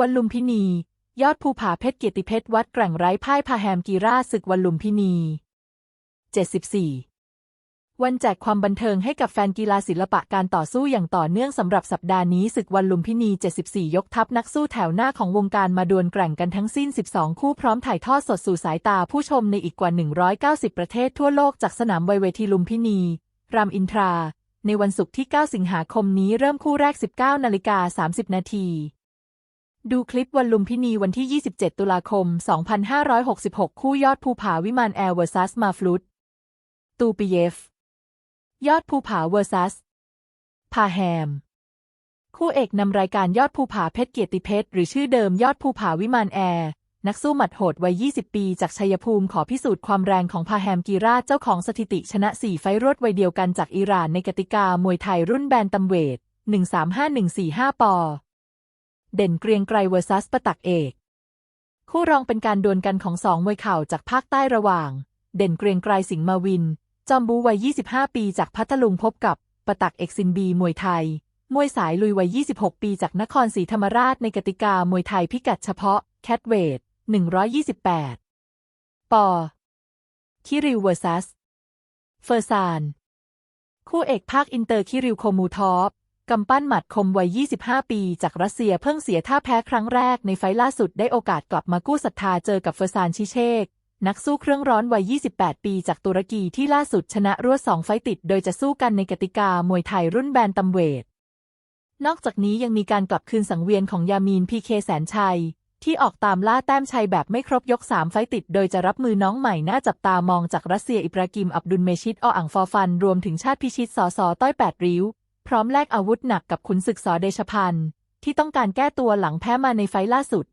วันลุมพินี ยอดภูผาเพชรเกียรติเพชรวัดแกร่งไร้พ่ายพาแฮมกีราศึกวันลุมพินี 74 วันแจกความบันเทิงให้กับแฟนกีฬาศิลปะการต่อสู้อย่างต่อเนื่องสำหรับสัปดาห์นี้ศึกวันลุมพินี 74 ยกทัพนักสู้แถวหน้าของวงการมาดวลแกร่งกันทั้งสิ้น 12 คู่พร้อมถ่ายทอดสดสู่สายตาผู้ชมในอีกกว่า 190 ประเทศทั่วโลกจากสนามไวเวทีลุมพินี รามอินทรา ในวันศุกร์ที่ 9 สิงหาคมนี้เริ่มคู่แรก 19นาฬิกา30นาที ดูคลิปวันลุมพินีวันที่ 27 ตุลาคม 2566 คู่ยอดภูผาวิมานแอร์เวอร์ซัสมาฟลุต ตูปิเยฟ ยอดภูผาเวอร์ซัส พาแฮม คู่เอกนำรายการยอดภูผาเพชรเกียรติเพชร หรือชื่อเดิมยอดภูผาวิมานแอร์ นักสู้หมัดโหดวัย 20 ปีจากชัยภูมิขอพิสูจน์ความแรงของพาแฮมกีราเจ้าของสถิติชนะ 4 ไฟต์รวดวัยเดียวกันจากอิหร่านในกติกามวยไทยรุ่นแบนตัมเวท 135145 ปอ เด่นเกรียงไกรเวอร์ซัสประตักเอก คู่รองเป็นการดวลกันของสองมวยเข่าจากภาคใต้ระหว่าง เด่นเกรียงไกรสิงห์มาวิน จอมบูวัย 25 ปีจากพัทลุงพบกับประตักเอกซินบีมวยไทย มวยสายลุยวัย 26 ปีจากนครศรีธรรมราชในกติกามวยไทยพิกัดเฉพาะแคทเวท128 ปอ คิริวเวอร์ซัส เฟอร์ซาน คู่เอกภาคอินเตอร์คิริวโคมูทอฟ กำปั้นหมัดคมวัย 25 ปี จากรัสเซียเพิ่งเสียท่าแพ้ครั้งแรกในไฟล์ล่าสุดได้โอกาสกลับมากู้ศรัทธาเจอกับเฟอร์ซานชิเชก นักสู้เครื่องร้อนวัย 28 ปีจากตุรกีที่ล่าสุดชนะรวด2ไฟติด โดยจะสู้กันในกติกามวยไทยรุ่นแบนตัมเวท นอกจากนี้ยังมีการกลับคืนสังเวียนของยามีนพีเคแสนชัย ที่ออกตามล่าแต้มชัยแบบไม่ครบยก 3 ไฟติด โดยจะรับมือน้องใหม่น่าจับตามองจากรัสเซียอิบรากิมอับดุลเมชิดออ่างฟอฟัน รวมถึงชาติพิชิตสอสอต้อยแปดริ้ว พร้อมแลกอาวุธหนักกับขุนศึกสอเดชพันธ์ที่ต้องการแก้ตัวหลังแพ้มาในไฟล์ล่าสุด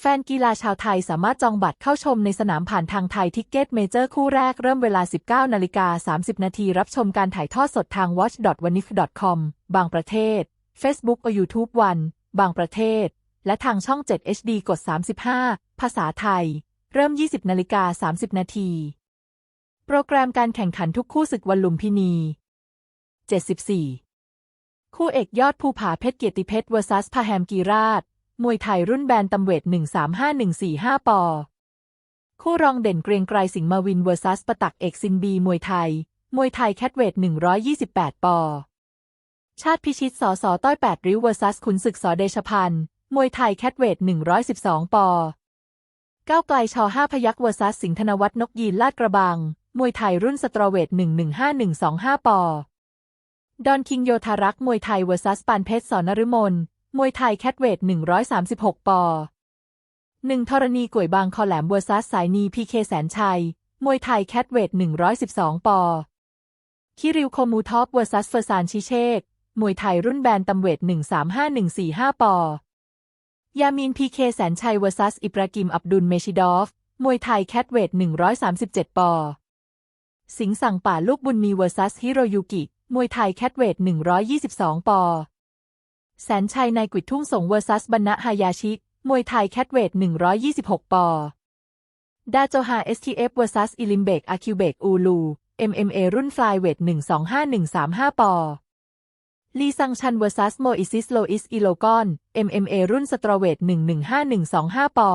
แฟนกีฬาชาวไทยสามารถจองบัตรเข้าชมในสนามผ่านทางไทยทิกเก็ตเมเจอร์คู่แรกเริ่มเวลา 19นาฬิกา30 นาทีรับชมการถ่ายทอดสดทาง watch.wanif.com บางประเทศ Facebook or YouTube วันบางประเทศ และทางช่อง 7 HD กด 35 ภาษาไทย เริ่ม 20นาฬิกา30 นาที โปรแกรมการแข่งขันทุกคู่ศึกวันลุมพินี 74 คู่เอกยอดภูผาเพชรเกียรติเพชร vs พาแฮมกีราช มวยไทยรุ่นแบนตัมเวท 135145 ปอ คู่รองเด่นเกรียงไกรสิงห์มาวิน vs ประตักเอกซินบี มวยไทย มวยไทยแคทเวท 128 ปอ ชาติพิชิตสอสอต้อย 8 ริ้ว vs ขุนศึกสอเดชพันธ์มวยไทยแคทเวท 112 ปอก้าวไกลชอ5พยัก vs สิงห์ธนวัฒนกยีนลาดกระบัง มวยไทยรุ่นสตรอเวท 115125 ปอ ดอนคิงโยธารักษ์มวยไทยเวอร์ซัสปานเพชรสอนฤมลมวยไทยแคทเวท136 ปอหนึ่งธรณีก่วยบางคอแหลมเวอร์ซัสสายนีพีเคแสนชัย มวยไทยแคทเวท112 ปอ คิริวโคมูทอปเวอร์ซัสเฟอร์ซานชิเชก มวยไทยรุ่นแบนตัมเวท135145 ปอ ยามีนพีเคแสนชัยเวอร์ซัสอิบรากิมอับดุลเมชิดอฟ มวยไทยแคทเวท137 ปอ สิงสั่งป่าลูกบุญมีเวอร์ซัสฮิโรยุกิ มวยไทยแคทเวท 122 ปอ แสนชัยนายกวิดทุ่งสงเวอร์ซัสบันนะฮายาชิ มวยไทยแคทเวท 126 ปอ ดาโจฮา STF เวอร์ซัสอิลิมเบกอาคิวเบกอูลู MMA รุ่นฟลายเวท 125135 ปอ ลีซังชันเวอร์ซัสโมอิซิสโลอิสอิโลกอน MMA รุ่นสตรอเวท 115125 ปอ